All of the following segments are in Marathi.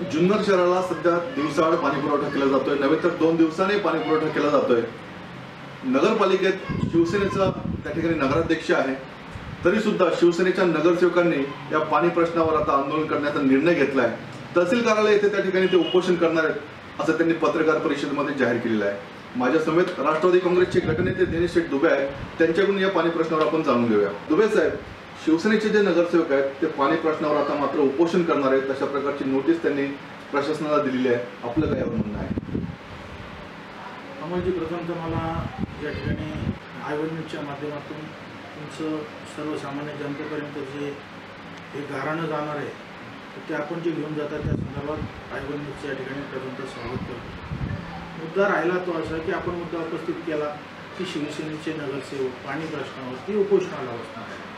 जुन्नर शहराला सध्या दिवसाआड पाणीपुरवठा केला जातोय. नव्हे तर दोन दिवसाने पाणीपुरवठा केला जातोय. नगरपालिकेत शिवसेनेचा त्या ठिकाणी नगराध्यक्ष आहे. तरी सुद्धा शिवसेनेच्या नगरसेवकांनी या पाणी प्रश्नावर आता आंदोलन करण्याचा निर्णय घेतलाय. तहसील कार्यालय येथे त्या ठिकाणी ते उपोषण करणार आहेत असं त्यांनी पत्रकार परिषदेमध्ये जाहीर केलेलं आहे. माझ्या समेत राष्ट्रवादी काँग्रेसचे गटनेते दिनेश शेठ दुबे आहेत. त्यांच्याकडून या पाणी प्रश्नावर आपण जाणून घेऊया. दुबे साहेब शिवसेनेचे जे नगरसेवक आहेत ते पाणी प्रश्नावर आता मात्र उपोषण करणार आहेत. तशा प्रकारची नोटीस त्यांनी प्रशासनाला दिलेली आहे. आपलं काय यावर म्हणणं आहे? अमोलजी प्रथम तर मला या ठिकाणी आयवन माध्यमातून तुमचं सर्वसामान्य जनतेपर्यंत जे हे गाराणं जाणार आहे तर ते आपण जे घेऊन जातात त्या संदर्भात आयवन या ठिकाणी प्रथमतः स्वागत करतो. मुद्दा राहिला तो असा की आपण मुद्दा उपस्थित केला की शिवसेनेचे नगरसेवक पाणी प्रश्नावरती उपोषणाला बसणार आहे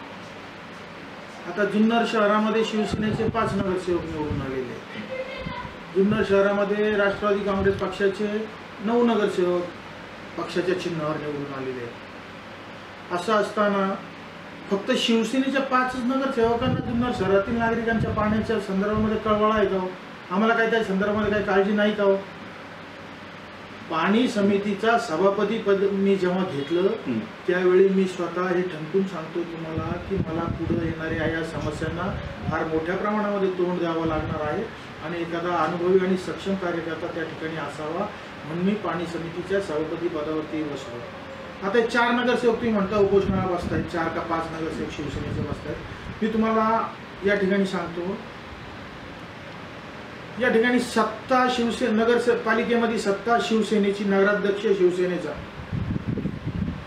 आता जुन्नर शहरामध्ये शिवसेनेचे पाच नगरसेवक निवडून आलेले आहेत. जुन्नर शहरामध्ये राष्ट्रवादी काँग्रेस पक्षाचे नऊ नगरसेवक पक्षाच्या चिन्हावर निवडून आलेले आहेत. असं असताना फक्त शिवसेनेच्या पाचच नगरसेवकांना जुन्नर शहरातील नागरिकांच्या पाण्याच्या संदर्भामध्ये कळवळा आहे का हो? आम्हाला काही त्या संदर्भामध्ये काही काळजी नाही का हो? पाणी समितीचा सभापती पद मी जेव्हा घेतलं. त्यावेळी मी स्वतः हे ठणकून सांगतो तुम्हाला की मला पुढे येणाऱ्या या समस्यांना फार मोठ्या प्रमाणामध्ये तोंड द्यावं लागणार आहे आणि एखादा अनुभवी आणि सक्षम कार्यकर्ता त्या ठिकाणी असावा म्हणून मी पाणी समितीच्या सभापती पदावरती बसलो आता चार नगरसेवक तुम्ही म्हणता उपोषणाला बसतायत चार का पाच नगरसेवक शिवसेनेचे बसतायत मी तुम्हाला या ठिकाणी सांगतो या ठिकाणी सत्ता शिवसे नगर पालिकेमध्ये सत्ता शिवसेनेची नगराध्यक्ष शिवसेनेचा.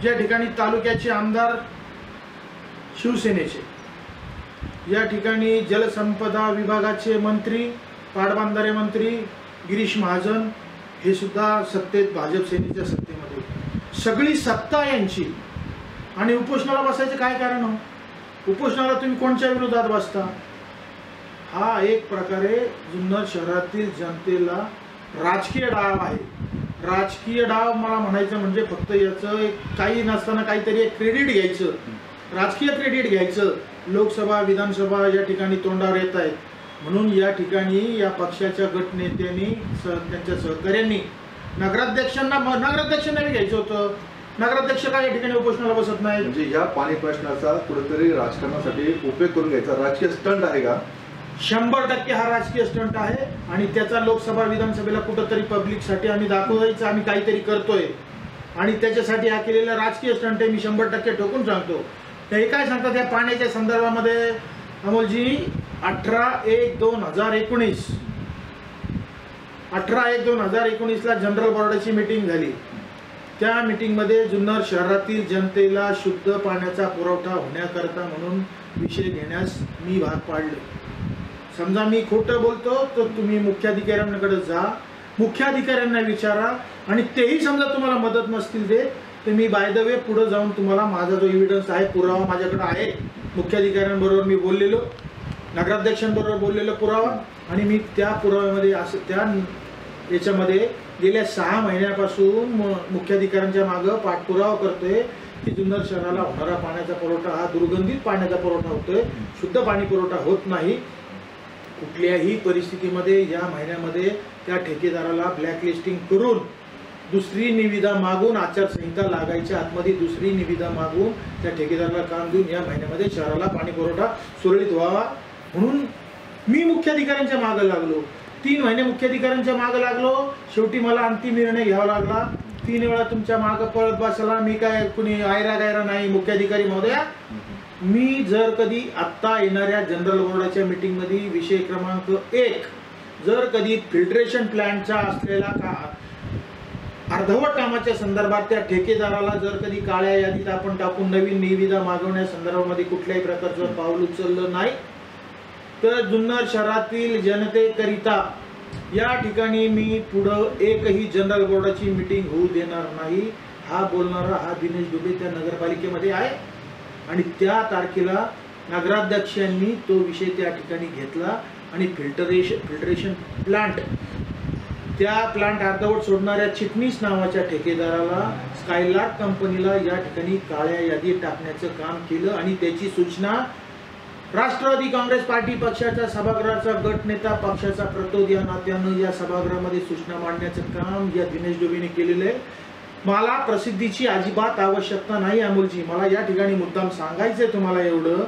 या ठिकाणी तालुक्याचे आमदार शिवसेनेचे. या ठिकाणी जलसंपदा विभागाचे मंत्री पाटबांधारे मंत्री गिरीश महाजन हे सुद्धा सत्तेत भाजप सेनेच्या सत्तेमध्ये सगळी सत्ता यांची. आणि उपोषणाला बसायचं काय कारण हो? उपोषणाला तुम्ही कोणच्या विरोधात बसता? हा एक प्रकारे जुन्नर शहरातील जनतेला राजकीय डाव आहे. राजकीय डाव मला म्हणायचं म्हणजे फक्त याचं एक काही नसताना काहीतरी एक क्रेडिट घ्यायचं. राजकीय क्रेडिट घ्यायचं. लोकसभा विधानसभा या ठिकाणी तोंडावर येत आहेत. म्हणून या ठिकाणी या पक्षाच्या गटनेत्यांनी स त्यांच्या सहकार्यांनी नगराध्यक्षांना नगराध्यक्षांना घ्यायचं होतं. नगराध्यक्ष काय या ठिकाणी उपोषणाला बसत नाही म्हणजे या पाणी प्रश्नाचा कुठेतरी राजकारणासाठी उपयोग करून घ्यायचा. राजकीय स्टंट आहे का? शंभर टक्के हा राजकीय स्टंट आहे आणि त्याचा लोकसभा विधानसभेला कुठंतरी पब्लिकसाठी आम्ही दाखवायचं आम्ही काहीतरी करतोय. आणि त्याच्यासाठी हा केलेला राजकीय स्टंट आहे मी शंभर टक्के ठोकून सांगतो. तर हे काय सांगतात? या पाण्याच्या संदर्भामध्ये अमोलजी अठरा एक दोन हजार एकोणीस. अठरा एक दोन हजार एकोणीसला जनरल बोर्डाची मीटिंग झाली. त्या मीटिंगमध्ये जुन्नर शहरातील जनतेला शुद्ध पाण्याचा पुरवठा होण्याकरता म्हणून विषय घेण्यास मी भाग पाडले. समजा मी खोटं बोलतो तर तुम्ही मुख्याधिकाऱ्यांकडे जा. मुख्याधिकाऱ्यांना विचारा. आणि तेही समजा तुम्हाला मदत नसतील ते तर मी बाय द वे पुढं जाऊन तुम्हाला माझा जो एव्हिडन्स आहे पुरावा माझ्याकडे आहे. मुख्याधिकाऱ्यांबरोबर मी बोललेलो नगराध्यक्षांबरोबर बोललेलो पुरावा. आणि मी त्या पुराव्यामध्ये असं त्या याच्यामध्ये गेल्या सहा महिन्यापासून म- मुख्याधिकाऱ्यांच्या मागं पाठपुरावा करतोय की जुन्नर शहराला होणारा पाण्याचा पुरवठा हा दुर्गंधित पाण्याचा पुरवठा होतोय. शुद्ध पाणी पुरवठा होत नाही. कुठल्याही परिस्थितीमध्ये या महिन्यामध्ये त्या ठेकेदाराला ब्लॅकलिस्टिंग करून दुसरी निविदा मागून आचारसंहिता लागायच्या आतमध्ये दुसरी निविदा मागून त्या ठेकेदाराला काम देऊन या महिन्यामध्ये शहराला पाणी पुरवठा सुरळीत व्हावा म्हणून मी मुख्याधिकाऱ्यांच्या मागं लागलो. तीन महिने मुख्याधिकाऱ्यांच्या मागं लागलो. शेवटी मला अंतिम निर्णय घ्यावा लागला. तीन वेळा तुमच्या मागं पळत बसला. मी काय कुणी आयरा गायरा नाही मुख्याधिकारी महोदया? मी जर कधी आत्ता येणाऱ्या जनरल बोर्डाच्या मीटिंगमध्ये विषय क्रमांक एक जर कधी फिल्ट्रेशन प्लॅनचा असलेला का अर्धवट कामाच्या संदर्भात त्या ठेकेदाराला जर कधी काळ्या यादीत आपण टाकून नवीन निविदा मागवण्या संदर्भामध्ये कुठल्याही प्रकारचं पाऊल उचललं नाही तर जुन्नर शहरातील जनतेकरिता या ठिकाणी मी पुढं एकही जनरल बोर्डाची मीटिंग होऊ देणार नाही हा बोलणारा हा दिनेश दुबे त्या नगरपालिकेमध्ये आहे. आणि त्या तारखेला नगराध्यक्षांनी तो विषय त्या ठिकाणी घेतला आणि फिल्टरेशन फिल्टरेशन प्लांट त्या प्लांट अर्धवट सोडणाऱ्या चिटणीस नावाच्या ठेकेदाराला स्कायलार्क कंपनीला या ठिकाणी काळ्या यादीत टाकण्याचं काम केलं आणि त्याची सूचना राष्ट्रवादी काँग्रेस पार्टी पक्षाच्या सभागृहाचा गट नेता पक्षाचा प्रतोद या नात्यानं या सभागृहामध्ये सूचना मांडण्याचं काम या दिनेश डोबेने केलेलं आहे. मला प्रसिद्धीची अजिबात आवश्यकता नाही अमोलजी. मला या ठिकाणी मुद्दाम सांगायचंय तुम्हाला एवढं.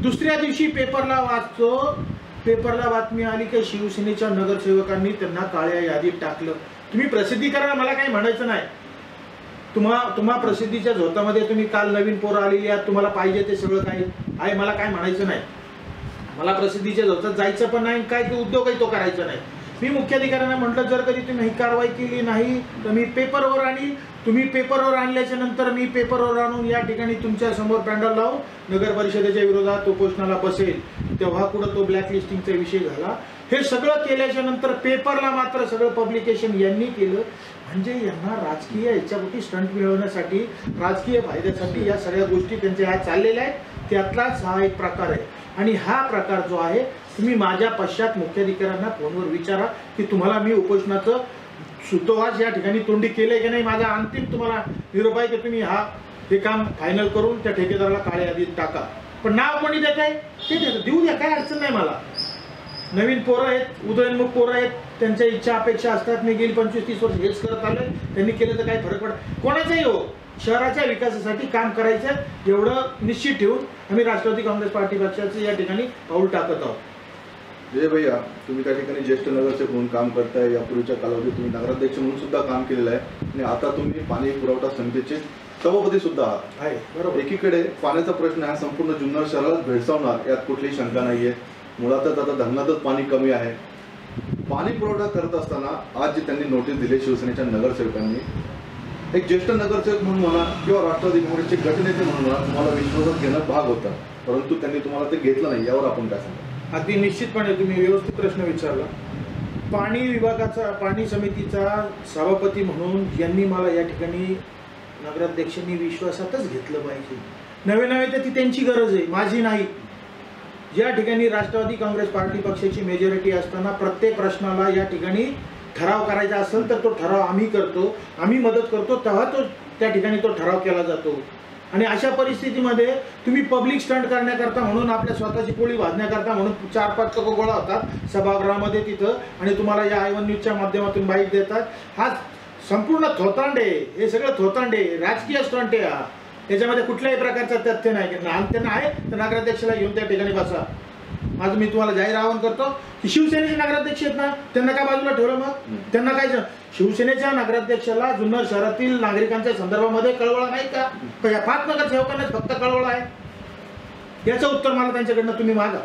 दुसऱ्या दिवशी पेपरला वाचतो. पेपरला बातमी आली की शिवसेनेच्या नगरसेवकांनी त्यांना काळ्या यादीत टाकलं. तुम्ही प्रसिद्धी करा मला काही म्हणायचं नाही. तुम्हा तुम्हा प्रसिद्धीच्या झोतामध्ये तुम्ही काल नवीन पोरं आलेली आहात तुम्हाला पाहिजे ते सगळं काही. आहे मला काय म्हणायचं नाही. मला प्रसिद्धीच्या झोतात जायचं पण नाही काय ते उद्योगही तो करायचा नाही. मी मुख्याधिकाऱ्यांना म्हटलं जर कधी तुम्ही ही कारवाई केली नाही तर मी पेपरवर आणि तुम्ही पेपरवर आणल्याच्या नंतर मी पेपरवर आणून या ठिकाणी तुमच्यासमोर पॅन्डल लावून नगर परिषदेच्या विरोधात उपोषणाला बसेल. तेव्हा कुठं तो ब्लॅक लिस्टिंगचा विषय झाला. हे सगळं केल्याच्यानंतर पेपरला मात्र सगळं पब्लिकेशन यांनी केलं. म्हणजे यांना राजकीय याच्यापोटी स्टंट मिळवण्यासाठी राजकीय फायद्यासाठी या सगळ्या गोष्टी त्यांच्या ह्या चाललेल्या आहेत. त्यातलाच हा एक प्रकार आहे. आणि हा प्रकार जो आहे तुम्ही माझ्या पश्चात मुख्याधिकाऱ्यांना फोनवर विचारा की तुम्हाला मी उपोषणाचं सुतोवास या ठिकाणी तोंडी केलंय की नाही? माझा अंतिम तुम्हाला निरोप आहे की तुम्ही हा हे काम फायनल करून त्या ठेकेदाराला काळ्या यादीत टाका. पण नाव कोणी देत आहे? ते देतं देऊ द्या काय अडचण नाही मला. नवीन पोरं आहेत उदयनमुख पोरं आहेत त्यांच्या इच्छा अपेक्षा असतात. मी गेली पंचवीस तीस वर्ष हेच करत आलोय. त्यांनी केलं तर काही फरक पडत कोणाचाही हो शहराच्या विकासासाठी काम करायचं एवढं निश्चित ठेवून आम्ही राष्ट्रवादी काँग्रेस पार्टी पक्षाचं या ठिकाणी पाऊल टाकत आहोत. विजय भैया तुम्ही त्या ठिकाणी ज्येष्ठ नगरसेवक म्हणून काम करताय यापूर्वीच्या कालावधीत तुम्ही नगराध्यक्ष म्हणून सुद्धा काम केलेलं आहे. आणि आता तुम्ही पाणी पुरवठा समितीचे सभापती सुद्धा आहात. आहे बरोबर. एकीकडे पाण्याचा प्रश्न हा संपूर्ण जुन्नर शहरालाच भेडसावणार यात कुठलीही शंका नाहीये. मुळातच आता धरणातच पाणी कमी आहे. पाणी पुरवठा करत असताना आज जी त्यांनी नोटीस दिली शिवसेनेच्या नगरसेवकांनी एक ज्येष्ठ नगरसेवक म्हणून म्हणा किंवा राष्ट्रवादी काँग्रेसचे गटनेते म्हणून म्हणा तुम्हाला विश्वासात घेणं भाग होता. परंतु त्यांनी तुम्हाला ते घेतलं नाही यावर आपण काय सांगा? अगदी निश्चितपणे तुम्ही व्यवस्थित प्रश्न विचारला. पाणी विभागाचा पाणी समितीचा सभापती म्हणून यांनी मला या ठिकाणी नगराध्यक्षांनी विश्वासातच घेतलं पाहिजे. नवे नवे तर ती त्यांची गरज आहे माझी नाही. या ठिकाणी राष्ट्रवादी काँग्रेस पार्टी पक्षाची मेजॉरिटी असताना प्रत्येक प्रश्नाला या ठिकाणी ठराव करायचा असेल तर तो ठराव आम्ही करतो. आम्ही मदत करतो तेव्हा तो त्या ठिकाणी तो ठराव केला जातो. आणि अशा परिस्थितीमध्ये तुम्ही पब्लिक स्टंट करण्याकरता म्हणून आपल्या स्वतःची पोळी भाजण्याकरता म्हणून चार पाच लोक गोळा होतात सभागृहामध्ये तिथं आणि तुम्हाला या आय वन न्यूजच्या माध्यमातून बाईट देतात. हा संपूर्ण थोतांड हे सगळं थोतांड राजकीय स्टंट आहे हा. त्याच्यामध्ये कुठल्याही प्रकारचं तथ्य नाही. त्यांना आहे तर नगराध्यक्षाला घेऊन त्या ठिकाणी बसा. माझं मी तुम्हाला जाहीर आवाहन करतो की शिवसेनेचे नगराध्यक्ष आहेत ना त्यांना काय बाजूला ठेवलं मग? त्यांना काय शिवसेनेच्या नगराध्यक्षाला जुन्नर शहरातील नागरिकांच्या संदर्भामध्ये कळवळा नाही का? या पाच नगरसेवकांनाच फक्त कळवळा आहे. याचं उत्तर मला त्यांच्याकडनं तुम्ही मागा.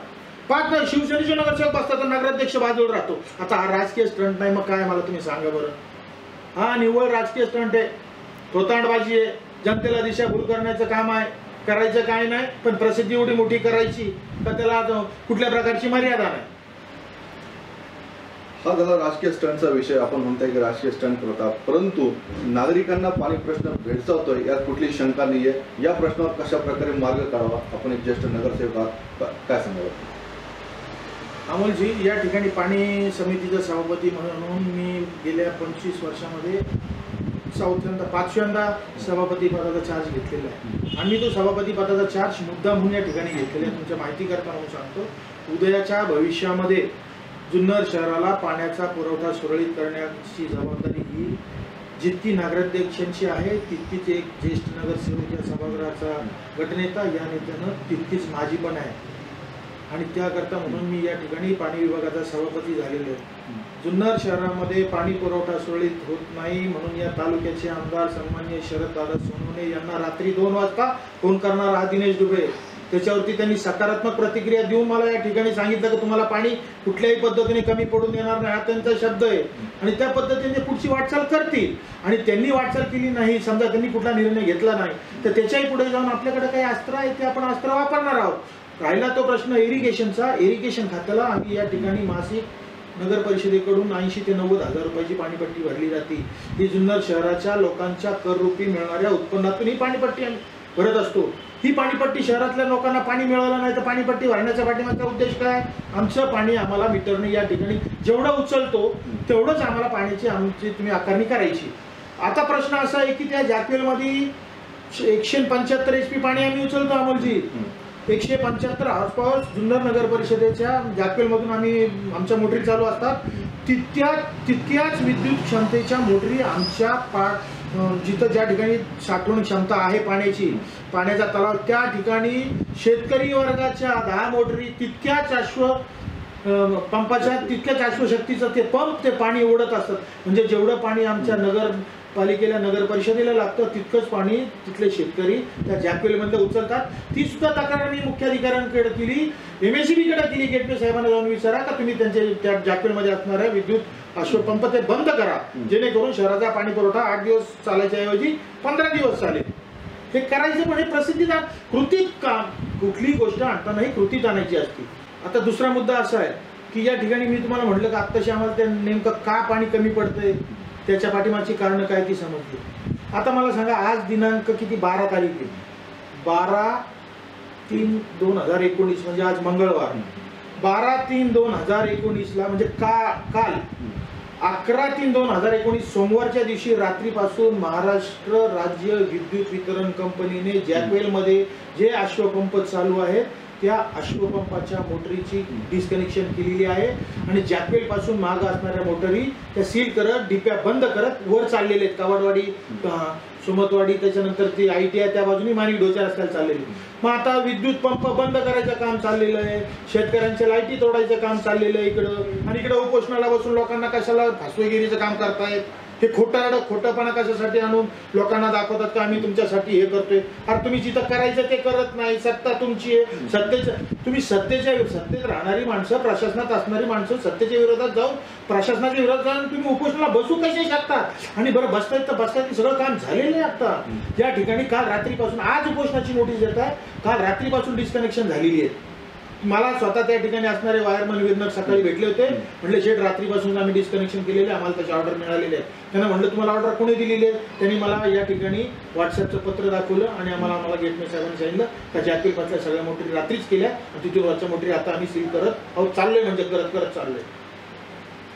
पाच न- शिवसेनेचे नगरसेवक असतात तर नगराध्यक्ष बाजूला राहतो. आता हा राजकीय स्टंट नाही मग काय मला तुम्ही सांगा बरं? हा निव्वळ राजकीय स्टंट आहे. थोतांडबाजी आहे. जनतेला दिशाभूल करण्याचं काम आहे. करायचं काय नाही पण प्रसिद्धी एवढी मोठी करायची तर त्याला कुठल्या प्रकारची मर्यादा नाही. हा झाला राजकीय स्टंटचा विषय आपण म्हणतोय की राजकीय स्टंट होता परंतु नागरिकांना पाणी प्रश्न भेडसावतोय यात कुठली शंका नाही आहे या प्रश्नावर कशा प्रकारे मार्ग काढावा? आपण एक ज्येष्ठ नगरसेवक आहात. काय सांगावं अमोलजी या ठिकाणी पाणी समितीचा सभापती म्हणून मी गेल्या पंचवीस वर्षामध्ये चौथ्यांदा पाचव्यांदा सभापती पदाचा चार्ज घेतलेला आहे. आणि मी तो सभापती पदाचा चार्ज मुद्दा म्हणून या ठिकाणी घेतलेला आहे. तुमच्या माहिती करता म्हणून सांगतो. उदयाच्या भविष्यामध्ये जुन्नर शहराला पाण्याचा पुरवठा सुरळीत करण्याची जबाबदारी ही जितकी नगराध्यक्षांची आहे तितकीच एक ज्येष्ठ नगरसेवक या सभागृहाचा गटनेता या नेत्यानं तितकीच माझी पण आहे. आणि त्याकरता म्हणून मी या ठिकाणी पाणी विभागाचा सभापती झालेलो आहे. जुन्नर शहरामध्ये पाणी पुरवठा सुरळीत होत नाही म्हणून या तालुक्याचे आमदार सन्मान्य शरद दादा सोनवणे यांना रात्री दोन वाजता फोन करणारा हा दिनेश दुबे. त्याच्यावरती त्यांनी सकारात्मक प्रतिक्रिया देऊन मला या ठिकाणी सांगितलं की तुम्हाला पाणी कुठल्याही पद्धतीने कमी पडून देणार नाही. हा त्यांचा शब्द आहे. आणि त्या पद्धतीने पुढची वाटचाल करतील. आणि त्यांनी वाटचाल केली नाही समजा त्यांनी कुठला निर्णय घेतला नाही तर त्याच्याही पुढे जाऊन आपल्याकडे काही अस्त्र आहे ते आपण अस्त्र वापरणार आहोत. राहिला तो प्रश्न इरिगेशनचा इरिगेशन खात्याला आम्ही या ठिकाणी मासिक नगर परिषदेकडून ऐंशी ते नव्वद हजार रुपयाची पाणीपट्टी भरली जाते. ही जुन्नर शहराच्या लोकांच्या कररूपी मिळणाऱ्या उत्पन्नातून ही पाणीपट्टी आम्ही भरत असतो. ही पाणीपट्टी शहरातल्या लोकांना पाणी मिळालं नाही तर पाणीपट्टी भरण्याचा पाठीमागचा उद्देश काय? आमचं पाणी आम्हाला मीटरने या ठिकाणी जेवढं उचलतो तेवढंच आम्हाला पाण्याची आमची तुम्ही आकारणी करायची. आता प्रश्न असा आहे की त्या जॅकवेलमध्ये एकशे पंच्याहत्तर एच पी पाणी आम्ही उचलतो अमोलजी. एकशे पंच्याहत्तर हाऊस पॉवर जुन्नर नगर परिषदेच्या जाकवेलमधून आम्ही आमच्या मोटरी चालू असतात. तितक्या तितक्याच विद्युत क्षमतेच्या मोटरी आमच्या पा जिथं ज्या ठिकाणी साठवण क्षमता आहे पाण्याची पाण्याचा तलाव त्या ठिकाणी शेतकरी वर्गाच्या दहा मोटरी तितक्याच अश्व पंपाच्या तितक्याच अश्वशक्तीचं ते पंप ते पाणी ओढत असतात. म्हणजे जेवढं पाणी आमच्या नगर पालिकेला नगर परिषदेला लागतं तितकंच पाणी तिथले शेतकरी त्या जॅकवेलमधलं उचलतात. ती सुद्धा तक्रार मी मुख्याधिकाऱ्यांकडे केली एम एसकडे केली. गेटवे साहेबांना जाऊन विचारा का तुम्ही त्यांचे त्या जॅकवेलमध्ये असणाऱ्या विद्युत अश्वपंप ते बंद करा. जेणेकरून शहराचा पाणी पुरवठा आठ दिवस चालायच्या ऐवजी पंधरा दिवस चालेल. हे करायचं पण हे प्रसिद्धीत आण- कृतीत काम. कुठली गोष्ट आणताना ही कृतीत आणायची असते. आता दुसरा मुद्दा असा आहे की या ठिकाणी मी तुम्हाला म्हटलं का आत्ताशी आम्हाला ते नेमकं का पाणी कमी पडतंय? त्याच्या पाठीमागची कारणं काय ती समजली. आता मला सांगा आज दिनांक किती? बारा तारीख आहे. बारा तीन दोन हजार एकोणीस म्हणजे आज मंगळवार. बारा तीन दोन हजार एकोणीसला म्हणजे का काल अकरा तीन दोन हजार एकोणीस सोमवारच्या दिवशी रात्रीपासून महाराष्ट्र राज्य विद्युत वितरण कंपनीने जॅकवेलमध्ये जे अश्वपंप चालू आहेत त्या अश्वपंपाच्या मोटरीची डिस्कनेक्शन केलेली आहे. आणि जॅकवेल पासून माग असणाऱ्या मोटरी त्या सील करत डिप्या बंद करत वर चाललेले आहेत. कावडवाडी सुमतवाडी त्याच्यानंतर ती आय टी आय त्या बाजूनी माणी डोच्या रस्त्याला चाललेली. मग आता विद्युत पंप बंद करायचं काम चाललेलं आहे. शेतकऱ्यांच्या लाईटी तोडायचं काम चाललेलं आहे इकडं. आणि इकडं उपोषणाला बसून लोकांना कशाला फसवेगिरीचं काम करतायत? हे खोटा खोटंपणा कशासाठी आणून लोकांना दाखवतात का आम्ही तुमच्यासाठी हे करतोय? अरे तुम्ही जिथं करायचं ते करत नाही सत्ता तुमची आहे. सत्तेचं तुम्ही सत्तेच्या सत्तेत राहणारी माणसं प्रशासनात असणारी माणसं सत्तेच्या विरोधात जाऊन प्रशासनाच्या विरोधात जाऊन तुम्ही उपोषणाला बसू कसे शकतात? आणि बरं बसतायत तर बसतायत सगळं काम झालेलं आहे आता. ज्या ठिकाणी काल रात्रीपासून आज उपोषणाची नोटीस देत आहे. काल रात्रीपासून डिस्कनेक्शन झालेली आहे. मला स्वतः त्या ठिकाणी असणारे वायरमन विघ्नक सकाळी भेटले होते. म्हणले शेठ रात्रीपासून आम्ही डिस्कनेक्शन केलेले आम्हाला त्याची ऑर्डर मिळालेली आहे. त्यांना म्हणलं तुम्हाला ऑर्डर कोणी दिलेली आहे? त्यांनी मला या ठिकाणी व्हॉट्सअपचं पत्र दाखवलं आणि आम्हाला आम्हाला गेटमे साहेबांनी सांगितलं का जातील पासल्या सगळ्या मोटरी रात्रीच केल्या आणि तिथून वरच्या मोटरी आता आम्ही सील करत अहो चाललोय म्हणजे करत करत चाललोय.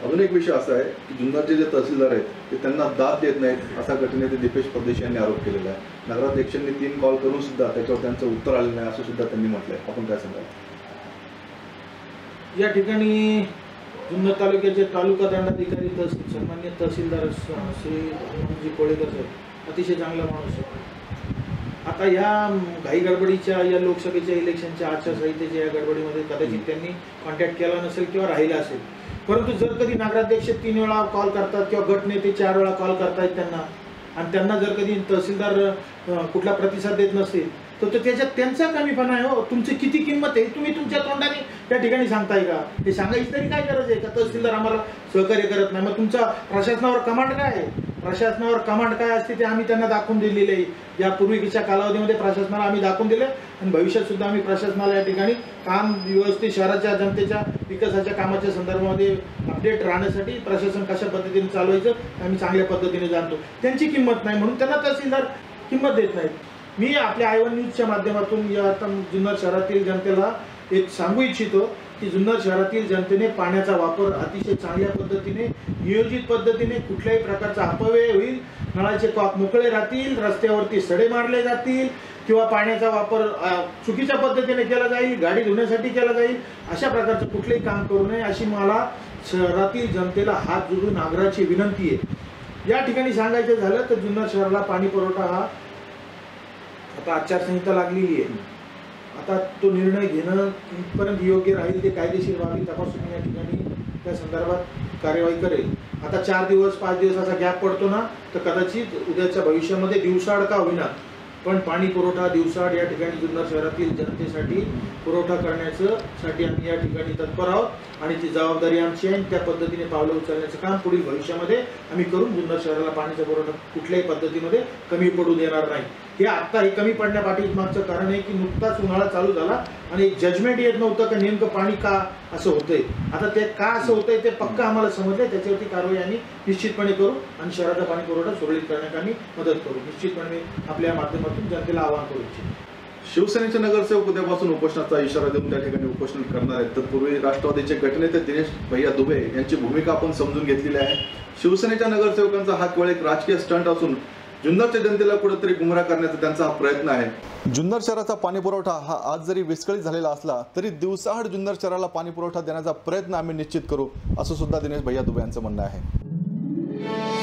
अजून एक विषय असा आहे की जुन्नरचे जे तहसीलदार आहेत ते त्यांना दाद देत नाहीत असा घटनेत दीपेश परदेशी यांनी आरोप केलेला आहे. नगराध्यक्षांनी तीन कॉल करून सुद्धा त्याच्यावर त्यांचं उत्तर आलेलं नाही असं सुद्धा त्यांनी म्हटलंय. आपण काय सांगाल? या ठिकाणी जुन्नर तालुक्याचे तालुका दंडाधिकारी तहसील सन्मान्य तहसीलदार श्री हनुमानजी कोळेकर साहेब अतिशय चांगला माणूस आहे. आता या घाई गडबडीच्या या लोकसभेच्या इलेक्शनच्या आचारसंहितेच्या या गडबडीमध्ये कदाचित त्यांनी कॉन्टॅक्ट केला नसेल किंवा राहिला असेल. परंतु जर कधी नगराध्यक्ष तीन वेळा कॉल करतात किंवा गटनेते चार वेळा कॉल करतायत त्यांना आणि त्यांना जर कधी तहसीलदार कुठला प्रतिसाद देत नसेल तर तो त्याच्यात त्यांचा कमीपणा आहे हो. तुमची किती किंमत आहे तुम्ही तुमच्या तोंडाने त्या ठिकाणी सांगताय का? ते सांगायची तरी काय गरज आहे? का तहसीलदार आम्हाला सहकार्य करत नाही? मग तुमचा प्रशासनावर कमांड काय आहे? प्रशासनावर कमांड काय असते ते आम्ही त्यांना दाखवून दिलेले आहे. या पूर्वीच्या कालावधीमध्ये प्रशासनाला आम्ही दाखवून दिले आणि भविष्यात सुद्धा आम्ही प्रशासनाला या ठिकाणी काम व्यवस्थित शहराच्या जनतेच्या विकासाच्या कामाच्या संदर्भामध्ये अपडेट राहण्यासाठी प्रशासन कशा पद्धतीने चालवायचं आम्ही चांगल्या पद्धतीने जाणतो. त्यांची किंमत नाही म्हणून त्यांना तहसीलदार किंमत देत नाहीत. मी आपल्या आयवन न्यूजच्या माध्यमातून या आता जुन्नर शहरातील जनतेला एक सांगू इच्छितो की जुन्नर शहरातील जनतेने पाण्याचा वापर अतिशय चांगल्या पद्धतीने नियोजित पद्धतीने कुठल्याही प्रकारचा अपव्यय होईल नळाचे कॉक मोकळे राहतील रस्त्यावरती सडे मारले जातील किंवा पाण्याचा वापर चुकीच्या पद्धतीने केला जाईल गाडी धुण्यासाठी केला जाईल अशा प्रकारचं कुठलंही काम करू नये अशी मला शहरातील जनतेला हात जोडून आग्रहाची विनंती आहे. या ठिकाणी सांगायचं झालं तर जुन्नर शहराला पाणी पुरवठा हा आता आचारसंहिता लागलेली आहे आता तो निर्णय घेणं कितपर्यंत योग्य राहील ते कायदेशीर बाबी तपासून या ठिकाणी त्या संदर्भात कार्यवाही करेल. आता चार दिवस पाच दिवसाचा गॅप पडतो ना तर कदाचित उद्याच्या भविष्यामध्ये दिवसाआड का होईना पण पाणी पुरवठा दिवसाड या ठिकाणी जुन्नर शहरातील जनतेसाठी पुरवठा करण्याचं साठी आम्ही या ठिकाणी तत्पर आहोत. आणि ती जबाबदारी आमची आहे त्या पद्धतीने पावलं उचलण्याचं काम पुढील भविष्यामध्ये आम्ही करून जुन्नर शहराला पाण्याचा पुरवठा कुठल्याही पद्धतीमध्ये कमी पडू देणार नाही. हे आत्ता हे कमी पडण्यापाठी मागचं कारण आहे की नुकताच उन्हाळा चालू झाला. आणि जजमेंट येत नव्हतं की नेमकं पाणी का असं होतंय? आता ते का असं होतंय ते पक्का आम्हाला समजलंय त्याच्यावरती कारवाई आम्ही निश्चितपणे करू आणि शहराचा पाणी पुरवठा सुरळीत करण्यात आम्ही मदत करू. निश्चितपणे आपल्या माध्यमातून जनतेला आवाहन करू इच्छितो. शिवसेनेचे नगरसेवक उद्यापासून उपोषणाचा इशारा देऊन त्या ठिकाणी उपोषण करणार आहेत. तत्पूर्वी राष्ट्रवादीचे गटनेते दिनेश भैया दुबे यांची भूमिका आपण समजून घेतलेली आहे. शिवसेनेच्या नगरसेवकांचा हा केवळ एक राजकीय स्टंट असून जुन्नरच्या जनतेला कुठेतरी गुमराह करण्याचा त्यांचा हा प्रयत्न आहे. जुन्नर शहराचा पाणीपुरवठा हा आज जरी विस्कळीत झालेला असला तरी दिवसाआड जुन्नर शहराला पाणीपुरवठा देण्याचा प्रयत्न आम्ही निश्चित करू असं सुद्धा दिनेश भैया दुबे यांचं म्हणणं आहे.